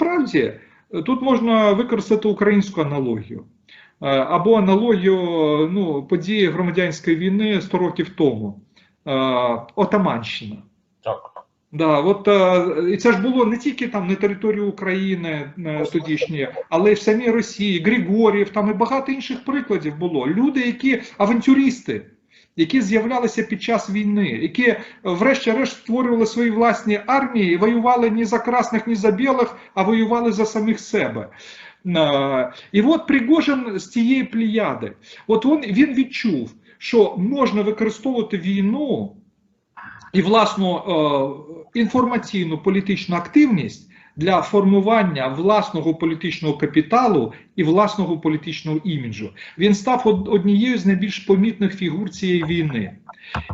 насправді тут можна використати українську аналогію. Е, Або аналогію ну, події громадянської війни 100 років тому. Е, Отаманщина. Так. Да, от е, і це ж було не тільки там на території України тодішньої, але й в самій Росії, Григорів, там і багато інших прикладів було. Люди, які авантюристи, які з'являлися під час війни, які врешті-решт створювали свої власні армії, і воювали ні за красних, ні за білих, а воювали за самих себе. Е, І от Пригожин з цієї плеяди, от він, він відчув, що можна використовувати війну і власну е, інформаційну політичну активність для формування власного політичного капіталу і власного політичного іміджу. Він став однією з найбільш помітних фігур цієї війни.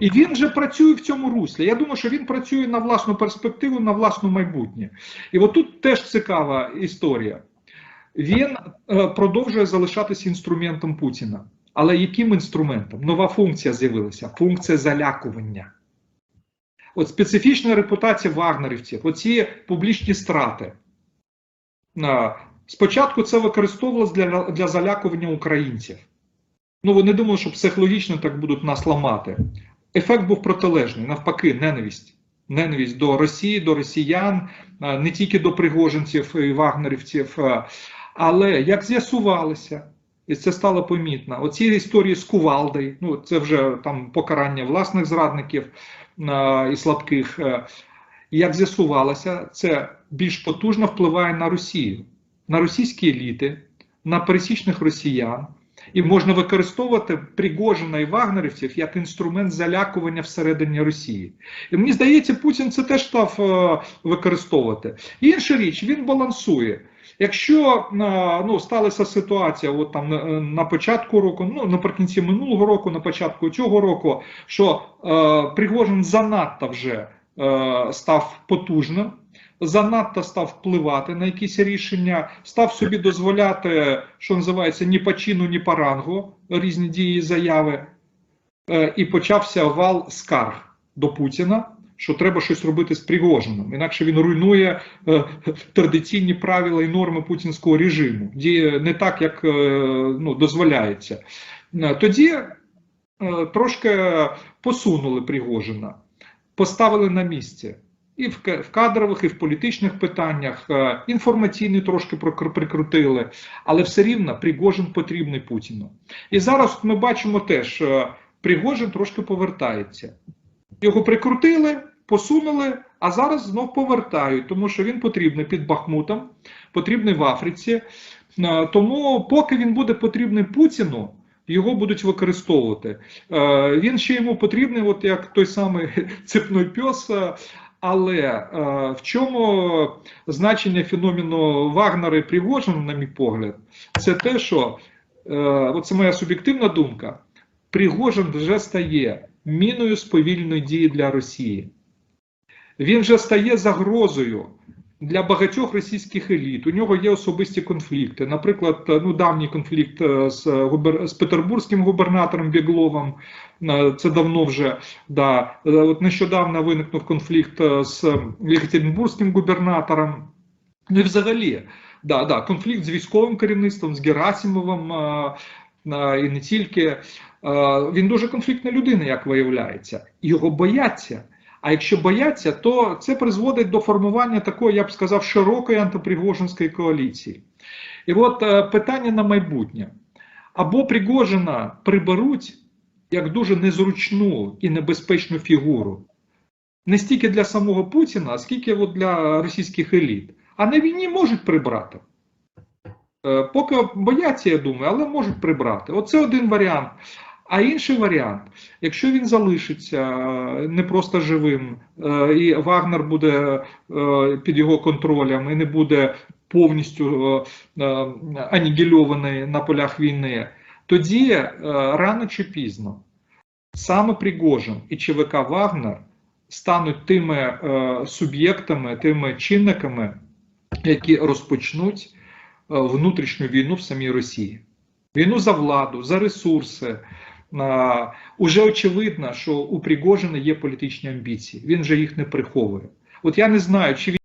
І він вже працює в цьому руслі. Я думаю, що він працює на власну перспективу, на власне майбутнє. І от тут теж цікава історія. Він е, продовжує залишатися інструментом Путіна. Але яким інструментом? Нова функція з'явилася функція залякування. От специфічна репутація вагнерівців, оці публічні страти. Спочатку це використовувалось для, для залякування українців. Ну, вони думали, що психологічно так будуть нас ламати. Ефект був протилежний, навпаки, ненависть. Ненависть до Росії, до росіян, не тільки до пригожинців і вагнерівців. Але як з'ясувалося, і це стало помітно, оці історії з Кувалдою, ну це вже там покарання власних зрадників і слабких. е, Як з'ясувалося, це більш потужно впливає на Росію, на російські еліти, на пересічних росіян, і можна використовувати Пригожина і вагнерівців як інструмент залякування всередині Росії. І мені здається, Путін це теж став е, використовувати. Інша річ, він балансує. Якщо е, ну, сталася ситуація, от там на, на початку року, ну наприкінці минулого року, на початку цього року, що е, Пригожин занадто вже е, став потужним, занадто став впливати на якісь рішення, став собі дозволяти, що називається, ні по чину, ні по рангу різні дії заяви, е, і почався вал скарг до Путіна. Що треба щось робити з Пригожином, інакше він руйнує е, традиційні правила і норми путінського режиму, діє не так, як е, ну, дозволяється. Тоді трошки посунули Пригожина, поставили на місце. І в кадрових, і в політичних питаннях, е, інформаційні трошки прикрутили, але все рівно Пригожин потрібний Путіну. І зараз ми бачимо теж, е, Пригожин трошки повертається. Його прикрутили, посунули, а зараз знов повертають, тому що він потрібний під Бахмутом, потрібний в Африці. Е, Тому, поки він буде потрібний Путіну, його будуть використовувати. Він ще йому потрібний, от як той самий цепний пес. Але е, в чому значення феномену Вагнера і Пригожина, на мій погляд, це те, що е, це моя суб'єктивна думка. Пригожин вже стає міною сповільної дії для Росії. Він вже стає загрозою для багатьох російських еліт. У нього є особисті конфлікти. Наприклад, ну давній конфлікт е, з, губер... з петербурзьким губернатором Бігловим. е, Це давно вже да. Е, От нещодавно виникнув конфлікт е, з Єкатеринбурзьким губернатором. Ну і взагалі, да, да, конфлікт з військовим керівництвом, з Герасимовим е, е, і не тільки. Е, Він дуже конфліктна людина, як виявляється, його бояться. А якщо бояться, то це призводить до формування такої, я б сказав, широкої антипригожинської коаліції. І от е, питання на майбутнє: або Пригожина приберуть як дуже незручну і небезпечну фігуру, не стільки для самого Путіна, а скільки от для російських еліт. А на війні можуть прибрати. Е, Поки бояться, я думаю, але можуть прибрати. Оце один варіант. А інший варіант, якщо він залишиться е, не просто живим, е, і Вагнер буде е, під його контролем і не буде повністю анігільований на полях війни, тоді рано чи пізно саме Пригожин і ЧВК Вагнер стануть тими суб'єктами, тими чинниками, які розпочнуть внутрішню війну в самій Росії. Війну за владу, за ресурси. Уже очевидно, що у Пригожина є політичні амбіції. Він вже їх не приховує. От я не знаю, чи він.